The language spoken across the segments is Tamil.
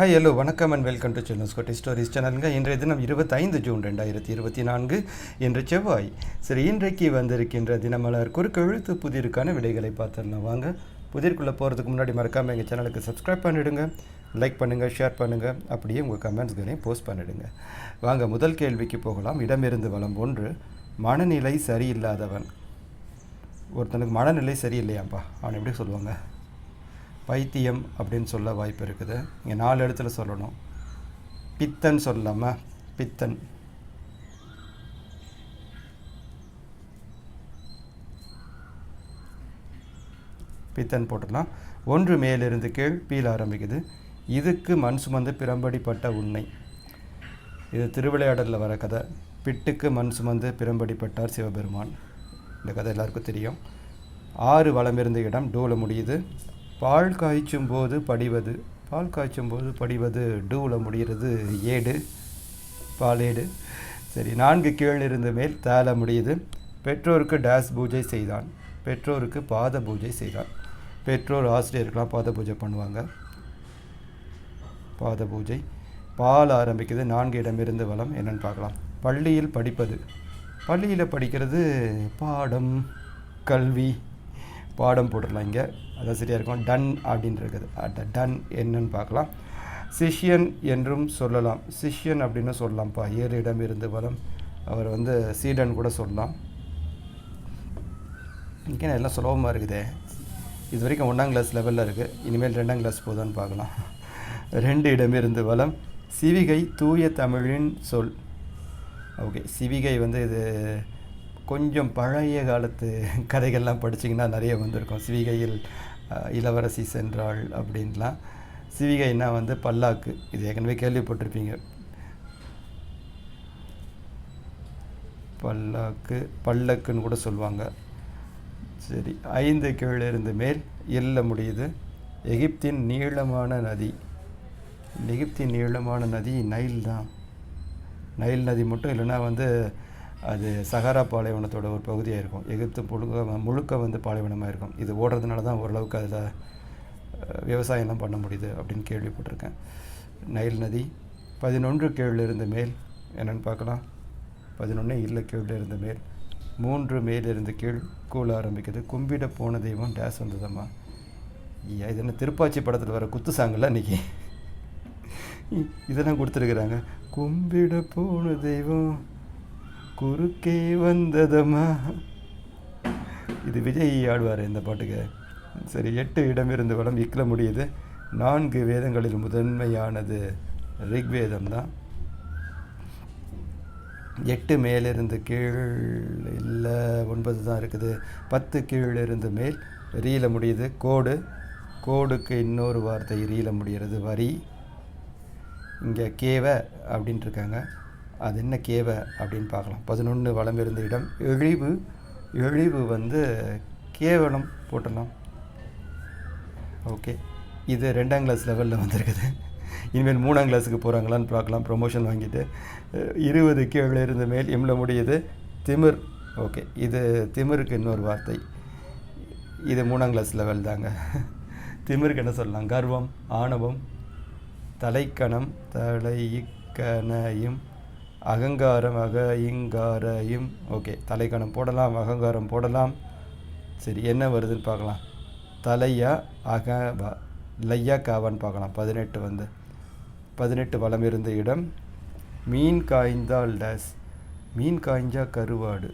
ஹாய் ஹலோ வணக்கம் and welcome to children's Kottai stories சேனலுங்க இன்றைய தினம் இருபத்தைந்து ஜூன் ரெண்டாயிரத்தி இருபத்தி நான்கு இன்று செவ்வாய். சரி இன்றைக்கு வந்திருக்கின்ற தினமலர் குறுக்கெழுத்து புதிருக்கான விடைகளை பார்த்துடலாம். வாங்க புதிர்க்குள்ளே போகிறதுக்கு முன்னாடி மறக்காமல் எங்கள் சேனலுக்கு சப்ஸ்கிரைப் பண்ணிவிடுங்க லைக் பண்ணுங்கள் ஷேர் பண்ணுங்கள் அப்படியே உங்கள் கமெண்ட்ஸ்களையும் போஸ்ட் பண்ணிவிடுங்க வாங்க முதல் கேள்விக்கு போகலாம். இடமிருந்து வளம் ஒன்று மனநிலை சரியில்லாதவன். ஒருத்தனுக்கு மனநிலை சரியில்லையாப்பா அவன் எப்படி சொல்லுவாங்க? பைத்தியம் அப்படின்னு சொல்ல வாய்ப்பு இருக்குது. இங்கே நாலு இடத்துல சொல்லணும். பித்தன் சொல்லலாமா பித்தன். பித்தன் போட்டுடலாம் ஒன்று மேலிருந்து கீழ் பீல ஆரம்பிக்குது. இதுக்கு மண் சுமந்து பிரம்படிப்பட்ட உண்மை இது திருவிளையாடலில் வர கதை. பிட்டுக்கு மண் சுமந்து பிரம்படிப்பட்டார் சிவபெருமான். இந்த கதை எல்லாருக்கும் தெரியும். ஆறு வளமிருந்த இடம் டூல முடியுது பால் காய்ச்சும் போது படிவது. பால் காய்ச்சும் போது படிவது. டூவில் முடிகிறது. ஏடு. பாலேடு சரி நான்கு கீழ் இருந்து மேல் தால முடியுது. பெற்றோருக்கு டேஸ் பூஜை செய்தான். பெற்றோருக்கு பாத பூஜை செய்தான். பெற்றோர் ஆசிரியருக்கெல்லாம் பாத பூஜை பண்ணுவாங்க. பாத பூஜை. பால் ஆரம்பிக்குது. நான்கு இடமிருந்து வளம் என்னென்னு பார்க்கலாம். பள்ளியில் படிப்பது. பள்ளியில் படிக்கிறது பாடம் கல்வி. பாடம் போட்டுடலாம் இங்கே. அதான் சரியாக இருக்கும். டன் அப்படின்னு இருக்குது. அட டன் என்னன்னு பார்க்கலாம். சிஷ்யன் என்றும் சொல்லலாம். சிஷ்யன் அப்படின்னு சொல்லலாம்ப்பா. ஏழு இடம் இருந்து வரும் அவர் வந்து சீடன் கூட சொல்லலாம். இங்கே எல்லாம் சுலபமாக இருக்குதே. இது வரைக்கும் ஒன்றாம் கிளாஸ் லெவலில் இருக்குது இனிமேல் ரெண்டாம் கிளாஸ் போதான்னு பார்க்கலாம். ரெண்டு இடமிருந்து வளம் சிவிகை தூய தமிழின் சொல். ஓகே சிவிகை வந்து இது கொஞ்சம் பழைய காலத்து கதைகள்லாம் படிச்சிங்கன்னா நிறைய வந்திருக்கும். சிவிகையில் இளவரசி சென்றாள் அப்படின்லாம். சிவிகைன்னா வந்து பல்லாக்கு. இது ஏற்கனவே கேள்விப்பட்டிருப்பீங்க. பல்லாக்கு பல்லக்குன்னு கூட சொல்லுவாங்க. சரி ஐந்து கீழே இருந்து மேல் எல்ல முடியுது. எகிப்தின் நீளமான நதி. எகிப்தின் நீளமான நதி நைல் தான் நைல் நதி மட்டும் இல்லைன்னா வந்து அது சஹாரா பாலைவனத்தோட ஒரு பகுதியாக இருக்கும். எகிப்து முழுக்க முழுக்க வந்து பாலைவனமாக இருக்கும். இது ஓடுறதுனால தான் ஓரளவுக்கு அதில் விவசாயம்லாம் பண்ண முடியுது அப்படின்னு கேள்விப்பட்டிருக்கேன். நைல் நதி பதினொன்று கீழே இருந்த மேல் என்னென்னு பார்க்கலாம். பதினொன்று இல்லை கீழே இருந்த மேல் மூன்று மேலிருந்து கீழ் கூழ ஆரம்பிக்குது. கும்பிட போன தெய்வம் டேஸ் வந்ததம்மா. இது என்ன திருப்பாச்சி படத்தில் வர குத்து சாங்கல்ல இன்னைக்கு? இதெல்லாம் கொடுத்துருக்குறாங்க. கும்பிட போன தெய்வம் குறுக்கே வந்ததம்மா. இது விஜய் ஆடுவார் இந்த பாட்டுக்கு. சரி எட்டு இடமிருந்து வளம் இக்கில முடியுது. நான்கு வேதங்களில் முதன்மையானது ரிக்வேதம் தான். எட்டு மேலிருந்து கீழ் இல்லை ஒன்பது தான் இருக்குது. பத்து கீழிருந்து மேல் ரீல முடியுது. கோடு. கோடுக்கு இன்னொரு வார்த்தை ரீல முடிகிறது. வரி. இங்கே கேவ அப்படின்ட்டு இருக்காங்க. அது என்ன கேவ அப்படின்னு பார்க்கலாம். பதினொன்று வளம் இருந்த இடம். எழிவு எழிவு வந்து கேவலம் போட்டலாம் ஓகே. இது ரெண்டாம் கிளாஸ் லெவலில் வந்திருக்குது. இனிமேல் மூணாம் கிளாஸுக்கு போகிறாங்களான்னு பார்க்கலாம். ப்ரொமோஷன் வாங்கிட்டு. இருபது கீழே இருந்த மேல் எம்ல முடியுது. திமிர். ஓகே. இது திமிருக்கு இன்னொரு வார்த்தை. இது மூணாம் கிளாஸ் லெவல் தாங்க. திமிருக்கு என்ன சொல்லலாம்? கர்வம் ஆணவம் தலைக்கணம் தலைக்கணையும் அகங்காரம் அக இங்கார இம் ஓகே தலைக்கணம் போடலாம் அகங்காரம் போடலாம். சரி என்ன வருதுன்னு பார்க்கலாம். தலையா அக லையா காவான்னு பார்க்கலாம். பதினெட்டு வந்து. பதினெட்டு வளம் இருந்த இடம். மீன் காய்ந்தால் டேஸ். மீன் காய்ஞ்சா கருவாடு.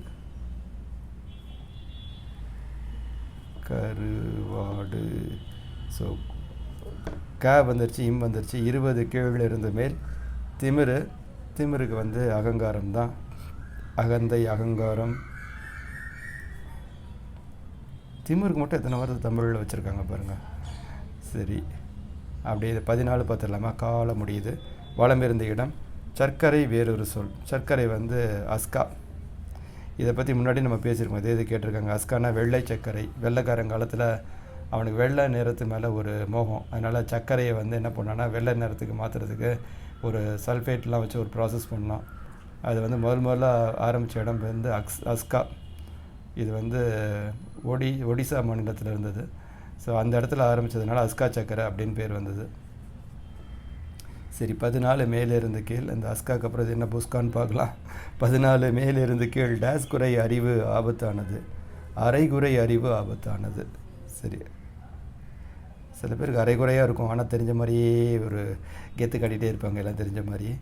கருவாடு. ஸோ க வந்துருச்சு இம் வந்துருச்சு. இருபது கீழே இருந்த மேல். திமிரு திமிருக்கு வந்து அகங்காரம் தான். அகந்தை அகங்காரம். திமிருக்கு மட்டும் எத்தனை வார்த்தை தமிழில் வச்சுருக்காங்க பாருங்கள் சரி. அப்படியே இது பதினாலு பார்த்துடலாமா? கால முடியுது. வளம் இருந்த இடம். சர்க்கரை வேறொரு சொல். சர்க்கரை வந்து அஸ்கா. இதை பற்றி முன்னாடி நம்ம பேசியிருக்கோம். இதே இது கேட்டிருக்காங்க. அஸ்கானா வெள்ளை சர்க்கரை. வெள்ளைக்காரன் காலத்தில் அவனுக்கு வெள்ளை நிறத்து மேலே ஒரு மோகம். அதனால் சர்க்கரையை வந்து என்ன பண்ணான்னா வெள்ளை நிறத்துக்கு மாற்றுறதுக்கு ஒரு சல்ஃபேட்லாம் வச்சு ஒரு ப்ராசஸ் பண்ணலாம். அது வந்து முதல் முதல்ல ஆரம்பித்த இடம் வந்து அக்ஸ் அஸ்கா. இது வந்து ஒடி ஒடிசா மாநிலத்தில் இருந்தது. ஸோ அந்த இடத்துல ஆரம்பித்ததுனால அஸ்கா சக்கரை அப்படின்னு பேர் வந்தது. சரி பதினாலு மேலிருந்து கீழ். இந்த அஸ்காக்கு அப்புறம் என்ன புஸ்கான்னு பார்க்கலாம். பதினாலு மேலே இருந்து கீழ் டேஸ் குறை அறிவு ஆபத்தானது. அரைகுறை அறிவு ஆபத்தானது. சரி. சில பேருக்கு அரைகுறையாக இருக்கும். ஆனால் தெரிஞ்ச மாதிரியே ஒரு கெத்து காட்டிகிட்டே இருப்பாங்க எல்லாம் தெரிஞ்ச மாதிரியே.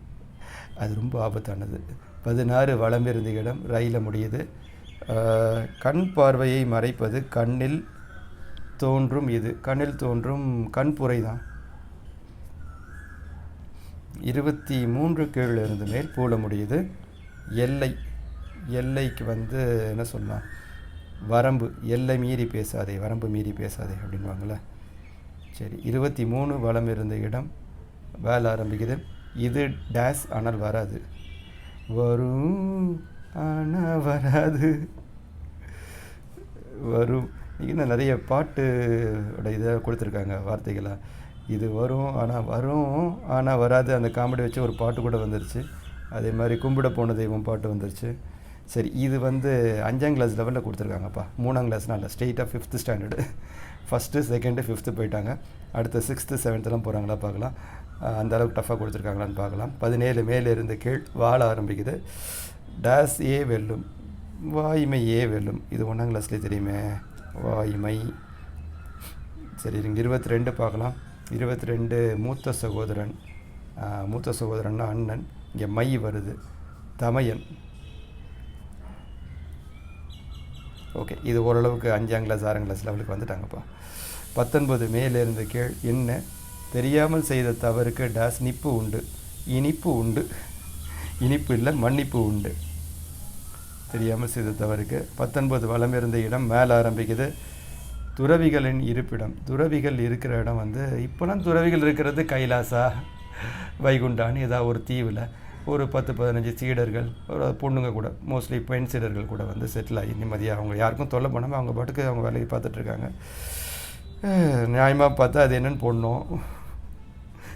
அது ரொம்ப ஆபத்தானது. பதினாறு வளம் இருந்த இடம் ரயிலில் முடியுது கண் பார்வையை மறைப்பது கண்ணில் தோன்றும் இது. கண்ணில் தோன்றும் கண்புரை தான் இருபத்தி மூன்று கீழ் இருந்து மேல் பூல முடியுது. எல்லை எல்லைக்கு வந்து என்ன சொல்லலாம் வரம்பு எல்லை மீறி பேசாதே வரம்பு மீறி பேசாதே அப்படின்வாங்களே சரி இருபத்தி மூணு வளம் இருந்த இடம் வேலை ஆரம்பிக்குது. இது டேஸ் ஆனால் வராது. வரும் ஆனால் வராது. வரும். இன்னும் நிறைய பாட்டோட இதை கொடுத்துருக்காங்க வார்த்தைகளாக இது வரும் ஆனால் வரும் ஆனால் வராது. அந்த காமெடி வச்சு ஒரு பாட்டு கூட வந்துருச்சு. அதே மாதிரி கும்பிட போன தெய்வம் பாட்டு வந்துருச்சு. சரி இது வந்து அஞ்சாம் கிளாஸ் லெவலில் கொடுத்துருக்காங்கப்பா. மூணாம் கிளாஸ்னால் இல்லை ஸ்ட்ரெயிட்டாக fifth standard first second fifth போயிட்டாங்க. அடுத்த சிக்ஸ்த்து செவன்த்துலாம் போகிறாங்களா பார்க்கலாம். அந்தளவுக்கு அந்த அளவுக்கு டஃப்பாக கொடுத்துருக்காங்களான்னு பார்க்கலாம். பதினேழு மேலே இருந்து கீழ் வாழ ஆரம்பிக்குது. டேஸ் ஏ வெல்லும். வாய்மை ஏ வெல்லும். இது ஒன்றாம் கிளாஸ்லேயே தெரியுமே. வாய்மை. சரி இருங்க இருபத்தி ரெண்டு பார்க்கலாம். இருபத்தி ரெண்டு மூத்த சகோதரன். மூத்த சகோதரன்னா அண்ணன். இங்கே மை வருது. தமையன். ஓகே இது ஓரளவுக்கு அஞ்சாம் கிளாஸ் ஆறாம் கிளாஸ் லெவலுக்கு வந்துட்டாங்கப்பா. பத்தொன்பது மேலிருந்து கீழ் என்ன? தெரியாமல் செய்த தவறுக்கு டேஸ் நிப்பு உண்டு இனிப்பு உண்டு. இனிப்பு இல்லை மன்னிப்பு உண்டு. தெரியாமல் செய்த தவறுக்கு பத்தொன்பது வளம் இருந்த இடம் மேலே ஆரம்பிக்குது. துறவிகளின் இருப்பிடம். துறவிகள் இருக்கிற இடம் வந்து இப்போலாம் துறவிகள் இருக்கிறது கைலாசா வைகுண்டான்னு ஏதாவது ஒரு தீவில். ஒரு பத்து பதினஞ்சு சீடர்கள் ஒரு பொண்ணுங்க கூட மோஸ்ட்லி பெண் சீடர்கள் கூட வந்து செட்டில் ஆகி நிம்மதியாக அவங்க யாருக்கும் தொல்லை பண்ணாமல் அவங்க பாட்டுக்கு அவங்க வேலையை பார்த்துட்ருக்காங்க நியாயமாக பார்த்தா அது என்னென்னு போடணும்.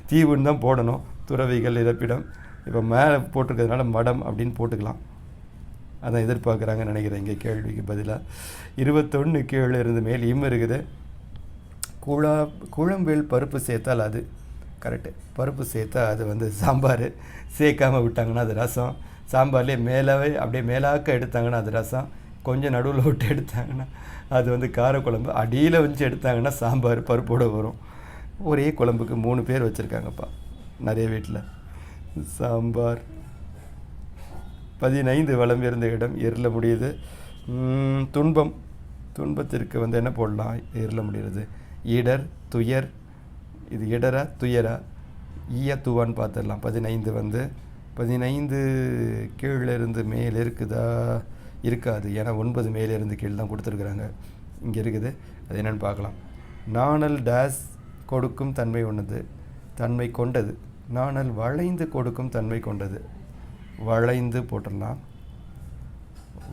தீவுன்னு தான் போடணும். துறவிகள் இறப்பிடம். இப்போ மேலே போட்டிருக்கிறதுனால மடம் அப்படின்னு போட்டுக்கலாம். அதான் எதிர்பார்க்குறாங்கன்னு நினைக்கிறேன். இங்கே கேள்விக்கு பதிலாக இருபத்தொன்று கீழே இருந்து மேல் இம் இருக்குது. குழா குழம்பில் பருப்பு சேர்த்தால் அது கரெக்டு பருப்பு சேர்த்தா அது வந்து சாம்பார். சேர்க்காமல் விட்டாங்கன்னா அது ரசம். சாம்பார்லேயே மேலவே அப்படியே மேலாக்க எடுத்தாங்கன்னா அது ரசம். கொஞ்சம் நடுவில் விட்டு எடுத்தாங்கன்னா அது வந்து காரக்குழம்பு அடியில் வச்சு எடுத்தாங்கன்னா சாம்பார் பருப்போடு வரும். ஒரே குழம்புக்கு மூணு பேர் வச்சுருக்காங்கப்பா நிறைய வீட்டில் சாம்பார். பதினைந்து வளம் இருந்த இடம் எரில முடியுது. துன்பம். துன்பத்திற்கு வந்து என்ன போடலாம்? எரில முடிகிறது. இடர் துயர் இது இடர துயர ஈய துவான்னு பார்த்துடலாம். பதினைந்து வந்து பதினைந்து கீழிருந்து மேல் இருக்குதா? இருக்காது. ஏன்னா ஒன்பது மேலே இருந்து கீழ் தான் கொடுத்துருக்குறாங்க. இங்கே இருக்குது. அது என்னென்னு பார்க்கலாம். நாணல் டேஸ் கொடுக்கும் தன்மை ஒன்றுது தன்மை கொண்டது. நாணல் வளைந்து கொடுக்கும் தன்மை கொண்டது. வளைந்து போட்டுடலாம்.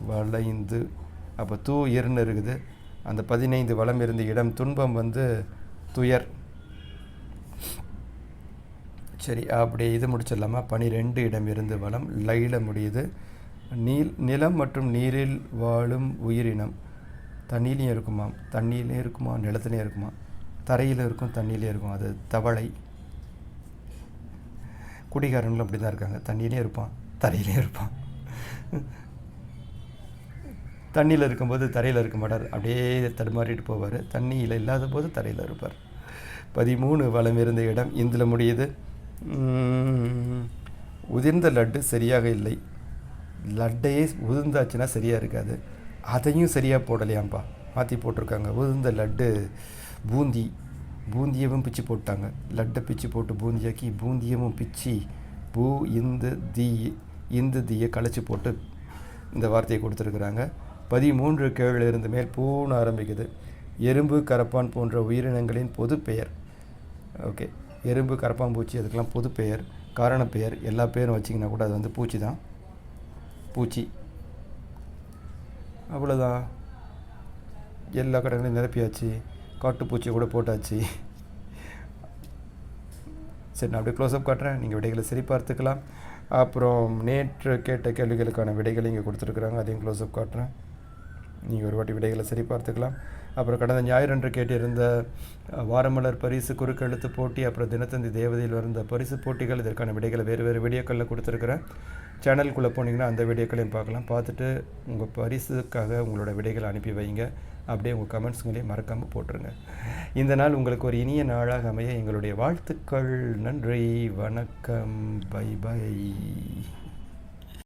வளைந்து. அப்போ தூ இருன்னு இருக்குது. அந்த பதினைந்து வளம் இருந்த இடம் துன்பம் வந்து துயர். சரி அப்படியே இது முடிச்சிடலாமா? பனிரெண்டு இடம் இருந்து வளம். லைல முடியுது. நீல் நிலம் மற்றும் நீரில் வாழும் உயிரினம். தண்ணியிலையும் இருக்குமாம் தண்ணியிலையும் இருக்குமா? நிலத்துலையும் இருக்குமா? தரையில் இருக்கும் தண்ணியிலையும் இருக்கும். அது தவளை. குடிகாரங்களும் அப்படி தான் இருக்காங்க. தண்ணியிலையும் இருப்பான் தரையிலையும் இருப்பான். தண்ணியில் இருக்கும்போது தரையில் இருக்க மாட்டார். அப்படியே தடுமாறிட்டு போவார். தண்ணியில் இல்லாத போது தரையில் இருப்பார். பதிமூணு வளம் இருந்த இடம் இந்தில் முடியுது. உதிர்ந்த லட்டு சரியாக இல்லை. லட்டையே உதிர்ந்தாச்சுன்னா சரியாக இருக்காது. அதையும் சரியாக போடலையாம்ப்பா மாற்றி போட்டிருக்காங்க. உதிர்ந்த லட்டு பூந்தி. பூந்தியவும் பிச்சு போட்டாங்க. லட்டை பிச்சு போட்டு பூந்தியாக்கி பூந்தியமும் பிச்சு பூ இந்த தீ இந்த தீயை களைச்சி போட்டு இந்த வார்த்தையை கொடுத்துருக்குறாங்க. பதிமூன்று கீழ் இருந்து மேல் பூன்னு ஆரம்பிக்குது. எறும்பு கரப்பான் போன்ற உயிரினங்களின் பொது பெயர் ஓகே. எறும்பு கரப்பான்பூச்சி அதுக்கெல்லாம் பொது பெயர் காரண பெயர் எல்லா பேரும் வச்சிங்கன்னா கூட அது வந்து பூச்சி தான். பூச்சி. அவ்வளோதான் எல்லா கடைகளையும் நிரப்பியாச்சு. காட்டுப்பூச்சி கூட போட்டாச்சு. சரி நான் அப்படியே க்ளோஸ்அப் காட்டுறேன். நீங்கள் விடைகளை சரி பார்த்துக்கலாம் அப்புறம் நேற்று கேட்ட கேள்விகளுக்கான விடைகளை இங்கே கொடுத்துருக்குறாங்க. அதையும் க்ளோஸ்அப் காட்டுறேன். நீங்கள் ஒரு வாட்டி விடைகளை சரி பார்த்துக்கலாம் அப்புறம் கடந்த ஞாயிறன்று கேட்டிருந்த வாரமலர் பரிசு குறுக்கெழுத்து போட்டி அப்புறம் தினத்தந்தி தேவதையில் வந்த பரிசு போட்டிகள் இதற்கான விடைகளை வேறு வேறு வீடியோக்களில் கொடுத்துருக்குறேன். சேனலுக்குள்ளே போனீங்கன்னா அந்த வீடியோக்களையும் பார்க்கலாம். பார்த்துட்டு உங்கள் பரிசுக்காக உங்களோட விடைகளை அனுப்பி வைங்க. அப்படியே உங்கள் கமெண்ட்ஸுங்களையும் மறக்காமல் போட்டுருங்க. இந்த நாள் உங்களுக்கு ஒரு இனிய நாளாக அமைய எங்களுடைய வாழ்த்துக்கள். நன்றி. வணக்கம். Bye bye.